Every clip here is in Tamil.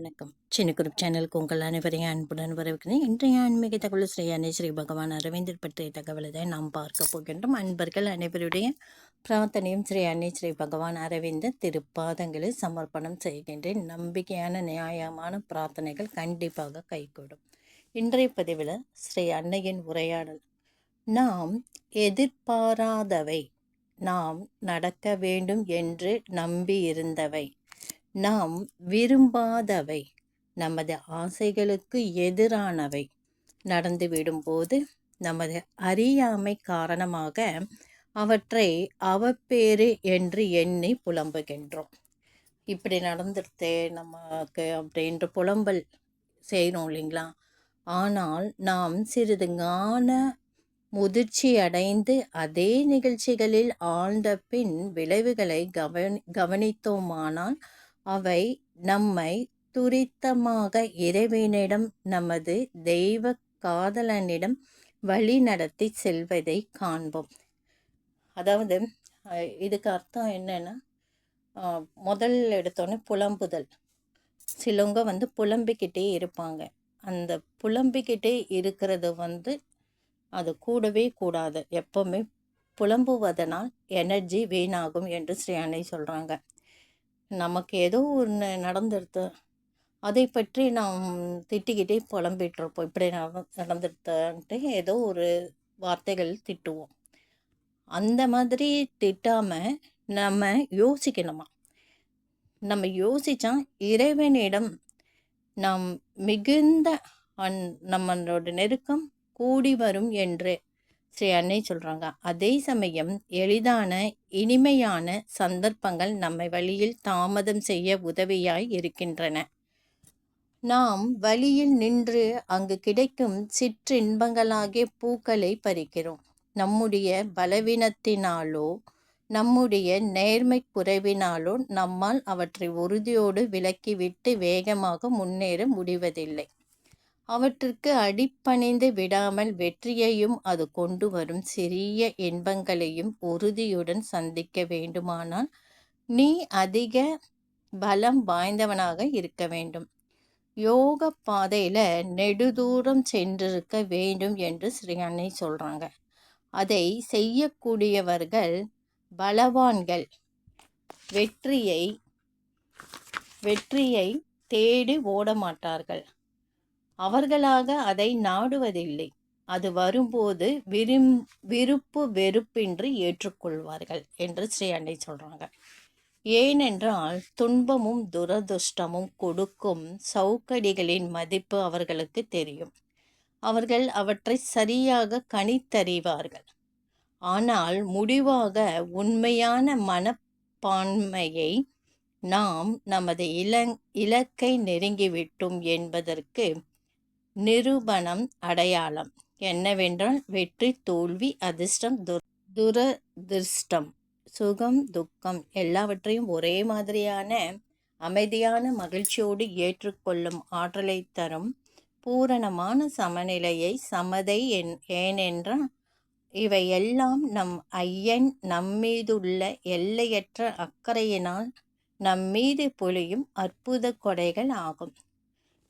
வணக்கம். சின்ன குரூப் சேனலுக்கு உங்கள் அனைவரையும் அன்புடன் வரவேற்கிறேன். இன்றைய ஆன்மீக தகவல் ஸ்ரீ அன்னை ஸ்ரீ பகவான் அரவிந்தர் பற்றிய தகவலை தான் நாம் பார்க்க போகின்றோம். அன்பர்கள் அனைவருடைய பிரார்த்தனையும் ஸ்ரீ அன்னை ஸ்ரீ பகவான் அரவிந்தர் திருப்பாதங்களை சமர்ப்பணம் செய்கின்றேன். நம்பிக்கையான நியாயமான பிரார்த்தனைகள் கண்டிப்பாக கைகூடும். இன்றைய பதிவில் ஸ்ரீ அன்னையின் உரையாடல். நாம் எதிர்பாராதவை நாம் நடக்க வேண்டும் என்று நம்பியிருந்தவை. நாம் விரும்பாதவை நமது ஆசைகளுக்கு எதிரானவை. நடந்துவிடும்போது நமது அறியாமை காரணமாக அவற்றை அவப்பேறு என்று எண்ணி புலம்புகின்றோம். இப்படி நடந்துருத்தே நமக்கு அப்படின்ற புலம்பல் செய்கிறோம் இல்லைங்களா? ஆனால் நாம் சிறிது ஞான முதிர்ச்சி அடைந்து அதே நிகழ்ச்சிகளில் ஆழ்ந்த பின் விளைவுகளை கவனி கவனித்தோமானால் அவை நம்மை துரித்தமாக இறைவனிடம் நமது தெய்வ காதலனிடம் வழி நடத்தி செல்வதை காண்போம். அதாவது இதுக்கு அர்த்தம் என்னென்னா முதல் எடுத்தோடனே புலம்புதல். சிலவங்க வந்து புலம்பிக்கிட்டே இருப்பாங்க. அந்த புலம்பிக்கிட்டே இருக்கிறது வந்து அது கூடவே கூடாது. எப்பவுமே புலம்புவதனால் எனர்ஜி வீணாகும் என்று ஸ்ரீ அன்னை சொல்கிறாங்க நமக்கு ஏதோ ஒன்று நடந்துடுது அதை பற்றி நாம் திட்டிக்கிட்டே புலம்பிகிட்ருப்போம் இப்படி நட நடந்துடுதுன்ட்டு ஏதோ ஒரு வார்த்தைகள் திட்டுவோம். அந்த மாதிரி திட்டாமல் நம்ம யோசிக்கணுமா? நம்ம யோசித்தா இறைவனிடம் நாம் மிகுந்த அன் நம்மளோட நெருக்கம் கூடி வரும் என்று. ஸ்ரீ அன்னை சொல்கிறாங்க அதே சமயம் எளிதான இனிமையான சந்தர்ப்பங்கள் நம்மை வழியில் தாமதம் செய்ய உதவியாய் இருக்கின்றன. நாம் வழியில் நின்று அங்கு கிடைக்கும் சிற்றின்பங்களாகிய பூக்களை பறிக்கிறோம். நம்முடைய பலவீனத்தினாலோ நம்முடைய நேர்மை குறைவினாலோ நம்மால் அவற்றை உறுதியோடு விலக்கிவிட்டு வேகமாக முன்னேற முடிவதில்லை. அவற்றுக்கு அடிப்பணிந்து விடாமல் வெற்றியையும் அது கொண்டு வரும் சிறிய இன்பங்களையும் உறுதியுடன் சந்திக்க வேண்டுமானால் நீ அதிக பலம் வாய்ந்தவனாக இருக்க வேண்டும். யோக பாதையில் நெடுதூரம் சென்றிருக்க வேண்டும் என்று ஸ்ரீ அன்னை சொல்கிறாங்க அதை செய்யக்கூடியவர்கள் பலவான்கள். வெற்றியை வெற்றியை தேடி ஓட மாட்டார்கள் அவர்களாக அதை நாடுவதில்லை. அது வரும்போது விரும் விருப்பு வெறுப்பின்றி ஏற்றுக்கொள்வார்கள் என்று ஸ்ரீ அன்னை சொல்கிறாங்க ஏனென்றால் துன்பமும் துரதுஷ்டமும் கொடுக்கும் சவுக்கடிகளின் மதிப்பு அவர்களுக்கு தெரியும். அவர்கள் அவற்றை சரியாக கணித்தறிவார்கள். ஆனால் முடிவாக உண்மையான மனப்பான்மையை நாம் நமது இலங் இலக்கை நெருங்கிவிட்டோம் என்பதற்கு நிரூபணம் அடையாளம் என்னவென்றால் வெற்றி தோல்வி அதிர்ஷ்டம் துரதிர்ஷ்டம் சுகம் துக்கம் எல்லாவற்றையும் ஒரே மாதிரியான அமைதியான மகிழ்ச்சியோடு ஏற்றுக்கொள்ளும் ஆற்றலை தரும் பூரணமான சமநிலையை சமதை என் ஏனென்றால் இவை எல்லாம் நம் ஐயன் நம்மீதுள்ள எல்லையற்ற அக்கறையினால் நம்மீது பொழியும் அற்புத கொடைகள் ஆகும்.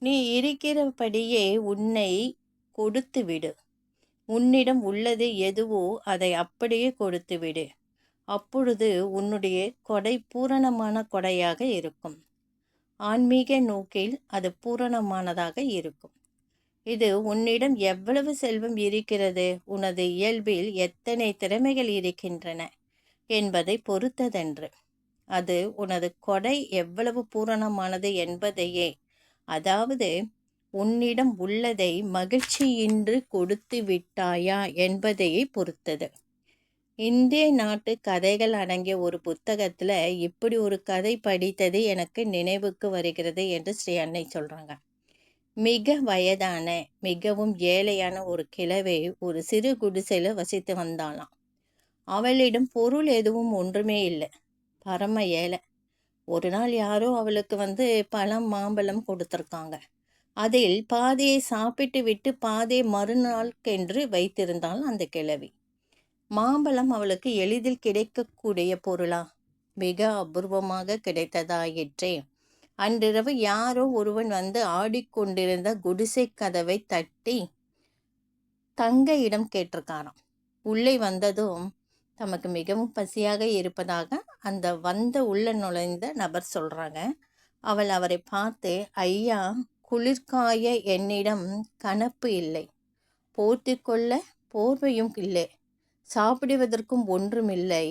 நீ இருக்கிறபடியே உன்னை கொடுத்து விடு உன்னிடம் உள்ளது எதுவோ அதை அப்படியே கொடுத்து விடு அப்பொழுது உன்னுடைய கொடை பூரணமான கொடையாக இருக்கும். ஆன்மீக நோக்கில் அது பூரணமானதாக இருக்கும். இது உன்னிடம் எவ்வளவு செல்வம் இருக்கிறது? உனது இயல்பில் எத்தனை திறமைகள் இருக்கின்றன? என்பதை பொறுத்ததென்று. அது உனது கொடை எவ்வளவு பூரணமானது என்பதையே அதாவது உன்னிடம் உள்ளதை மகிழ்ச்சியின்றி கொடுத்து விட்டாயா என்பதையே பொறுத்தது. இந்திய நாட்டு கதைகள் அடங்கிய ஒரு புத்தகத்தில் இப்படி ஒரு கதை படித்தது எனக்கு நினைவுக்கு வருகிறது என்று ஸ்ரீ அன்னை சொல்கிறாங்க மிக வயதான மிகவும் ஏழையான ஒரு கிழவை ஒரு சிறு குடிசையில் வசித்து வந்தாளாம். அவளிடம் பொருள் எதுவும் ஒன்றுமே இல்லை. பரம ஏழை. ஒரு நாள் யாரோ அவளுக்கு வந்து பழம் மாம்பழம் கொடுத்துருக்காங்க. அதில் பாதையை சாப்பிட்டு விட்டு பாதையை மறுநாளுக்கென்று வைத்திருந்தாள் அந்த கிழவி. மாம்பழம் அவளுக்கு எளிதில் கிடைக்கக்கூடிய பொருளா? மிக அபூர்வமாக கிடைத்ததாயிற்றே. அன்றிரவு யாரோ ஒருவன் வந்து ஆடிக்கொண்டிருந்த குடிசை கதவை தட்டி தங்க இடம் கேட்டிருக்காராம். உள்ளே வந்ததும் தமக்கு மிகவும் பசியாக இருப்பதாக அந்த வந்த உள்ள நுழைந்த நபர் சொல்கிறாங்க அவள் அவரை பார்த்து ஐயா குளிர்காய என்னிடம் கணப்பு இல்லை. போர்த்தி கொள்ள போர்வையும் இல்லை. சாப்பிடுவதற்கும் ஒன்றும் இல்லை.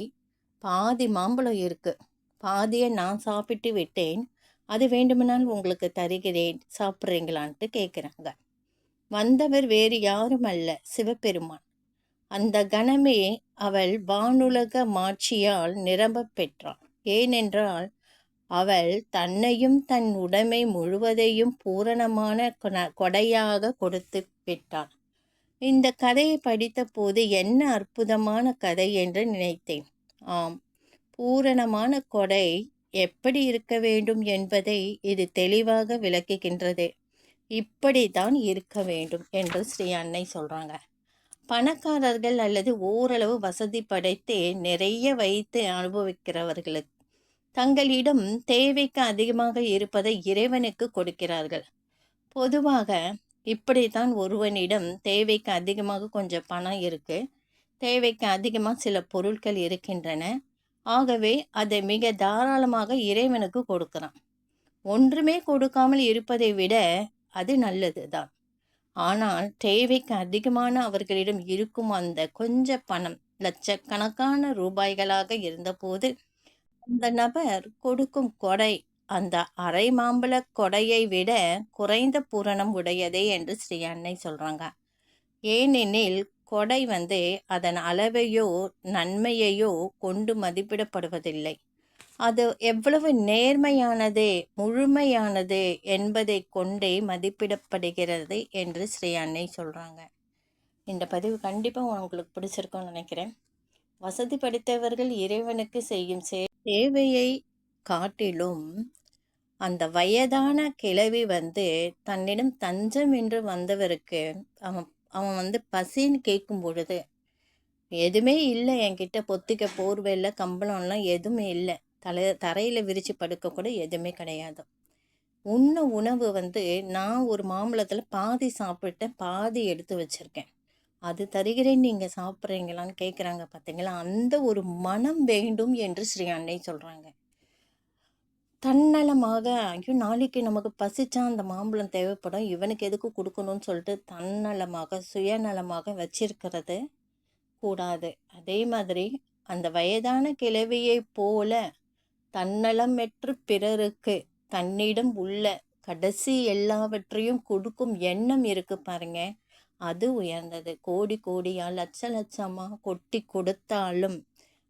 பாதி மாம்பழம் இருக்கு. பாதியை நான் சாப்பிட்டு விட்டேன். அது வேண்டுமானால் உங்களுக்கு தருகிறேன். சாப்பிட்றீங்களான்ட்டு கேட்குறாங்க வந்தவர் வேறு யாரும் அல்ல. சிவபெருமான். அந்த கணமே அவள் வானுலக மாட்சியால் நிரம்ப பெற்றாள். ஏனென்றால் அவள் தன்னையும் தன் உடைமை முழுவதையும் பூரணமான கொடையாக கொடுத்து விட்டாள். இந்த கதையை படித்தபோது என்ன அற்புதமான கதை என்று நினைத்தேன். ஆம் பூரணமான கொடை எப்படி இருக்க வேண்டும் என்பதை இது தெளிவாக விளக்குகின்றது. இப்படி தான் இருக்க வேண்டும் என்று ஸ்ரீ அன்னை சொல்கிறாங்க பணக்காரர்கள் அல்லது ஓரளவு வசதி படைத்து நிறைய வைத்து அனுபவிக்கிறவர்களுக்கு தங்களிடம் தேவைக்கு அதிகமாக இருப்பதை இறைவனுக்கு கொடுக்கிறார்கள். பொதுவாக இப்படித்தான் ஒருவனிடம் தேவைக்கு அதிகமாக கொஞ்சம் பணம் இருக்குது தேவைக்கு அதிகமாக சில பொருட்கள் இருக்கின்றன ஆகவே அதை மிக தாராளமாக இறைவனுக்கு கொடுக்குறான். ஒன்றுமே கொடுக்காமல் இருப்பதை விட அது நல்லது தான் ஆனால் தேவைக்கு அதிகமான அவர்களிடம் இருக்கும் அந்த கொஞ்ச பணம் லட்சக்கணக்கான ரூபாய்களாக இருந்தபோது அந்த நபர் கொடுக்கும் கொடை அந்த அரை மாம்பழ கொடையை விட குறைந்த பூரணம் உடையதே என்று ஸ்ரீ அன்னை சொல்கிறாங்க ஏனெனில் கொடை வந்து அதன் அளவையோ நன்மையையோ கொண்டு மதிப்பிடப்படுவதில்லை. அது எவ்வளவு நேர்மையானது முழுமையானது என்பதை கொண்டே மதிப்பிடப்படுகிறது என்று ஸ்ரீ அன்னை சொல்கிறாங்க இந்த பதிவு கண்டிப்பாக உங்களுக்கு பிடிச்சிருக்கும்னு நினைக்கிறேன். வசதி படைத்தவர்கள் இறைவனுக்கு செய்யும் சேவையை காட்டிலும் அந்த வயதான கிழவி வந்து தன்னிடம் தஞ்சம் என்று வந்தவருக்கு அவன் அவன் வந்து பசின்னு கேட்கும் பொழுது எதுவுமே இல்லை என்கிட்ட பொத்திக்க போர்வையில் கம்பளம்லாம் எதுவுமே இல்லை. தலை தரையில் விரித்து படுக்க கூட எதுவுமே கிடையாது. உண்ண உணவு வந்து நான் ஒரு மாம்பழத்தில் பாதி சாப்பிட்டேன் பாதி எடுத்து வச்சுருக்கேன். அது தருகிறேன் நீங்கள் சாப்பிட்றீங்களான்னு கேட்குறாங்க பார்த்தீங்களா அந்த ஒரு மனம் வேண்டும் என்று ஸ்ரீ அன்னை சொல்கிறாங்க தன்னலமாக ஐயோ நாளைக்கு நமக்கு பசிச்சா அந்த மாம்பழம் தேவைப்படும் இவனுக்கு எதுக்கு கொடுக்கணும்னு சொல்லிட்டு தன்னலமாக சுயநலமாக வச்சிருக்கிறது கூடாது. அதே மாதிரி அந்த வயதான கிழவியை போல தன்னலமெற்று பிறருக்கு தன்னிடம் உள்ள கடைசி எல்லாவற்றையும் கொடுக்கும் எண்ணம் இருக்கு பாருங்க. அது உயர்ந்தது. கோடி கோடியா லட்ச லட்சமா கொட்டி கொடுத்தாலும்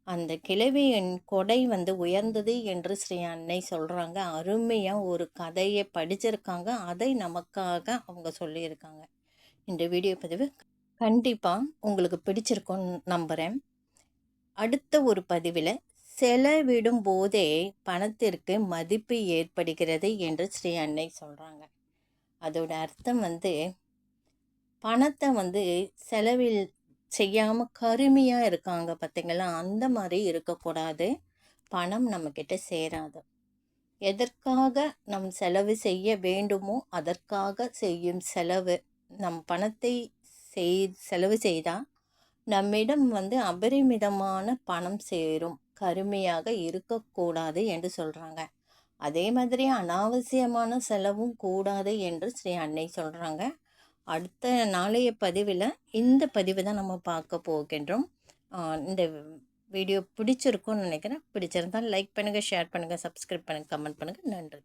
அந்த கிழவியின் கொடை வந்து உயர்ந்தது என்று ஸ்ரீ அன்னை சொல்கிறாங்க அருமையாக ஒரு கதையை படிச்சிருக்காங்க. அதை நமக்காக அவங்க சொல்லியிருக்காங்க. இந்த வீடியோ பதிவு கண்டிப்பாக உங்களுக்கு பிடிச்சிருக்கும்னு நம்புகிறேன் அடுத்த ஒரு பதிவில் செலவிடும் போதே பணத்திற்கு மதிப்பு ஏற்படுகிறது என்று ஸ்ரீ அன்னை சொல்கிறாங்க அதோட அர்த்தம் வந்து பணத்தை வந்து செலவில் செய்யாமல் கருமையாக இருக்காங்க பார்த்தீங்களா அந்த மாதிரி இருக்கக்கூடாது. பணம் நம்மக்கிட்ட சேராது. எதற்காக நம் செலவு செய்ய வேண்டுமோ அதற்காக செய்யும் செலவு நம் பணத்தை செய் செலவு செய்தால் நம்மிடம் வந்து அபரிமிதமான பணம் சேரும். கருமையாக இருக்கக்கூடாது என்று சொல்கிறாங்க அதே மாதிரி அனாவசியமான செலவும் கூடாது என்று ஸ்ரீ அன்னை சொல்கிறாங்க அடுத்த நாளைய பதிவில் இந்த பதிவை தான் நம்ம பார்க்க போகின்றோம். இந்த வீடியோ பிடிச்சிருக்கும்னு நினைக்கிறேன். பிடிச்சிருந்தால் லைக் பண்ணுங்கள் ஷேர் பண்ணுங்கள் சப்ஸ்கிரைப் பண்ணுங்கள் கமெண்ட் பண்ணுங்கள் நன்றி.